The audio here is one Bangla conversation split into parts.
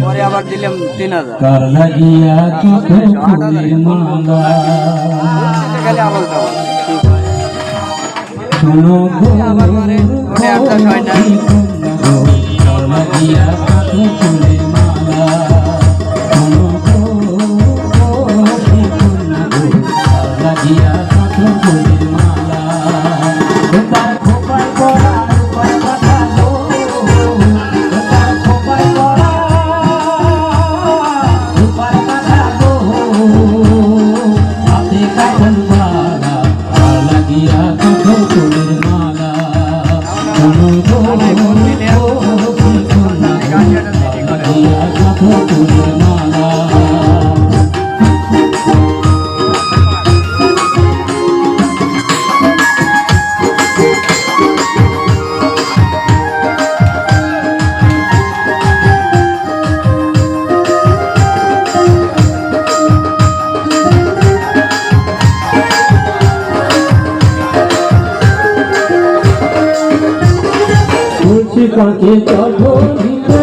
পরে আবার দিলাম তিন হাজার আবার ওটা একটা হয়। ফুলের মালা কাঁচে চঠরিতে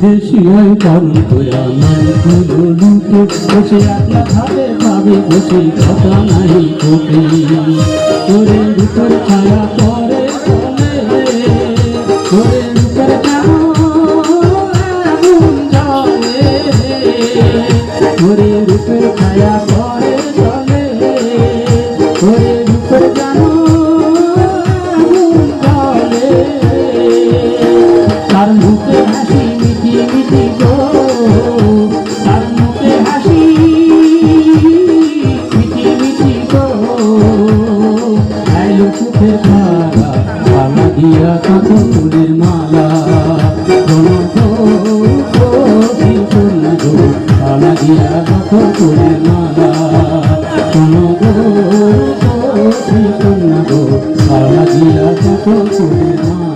বিদেশি হয় কন্তয়া নাই তুলো লুটে বসে একলা খাবে পাবে বসে কথা নাই তোকে তোরে রূপের ছায়া পরে চলে তোরে রূপের আগুন জ্বলে তোরে রূপের ছায়া পরে চলে তোরে রূপের জানো তার মুখে হাসি দিয়া কত ফুলের মালা। মালা দিয়া কত ফুলের মালা। মালা দিয়া কত ফুলের মালা।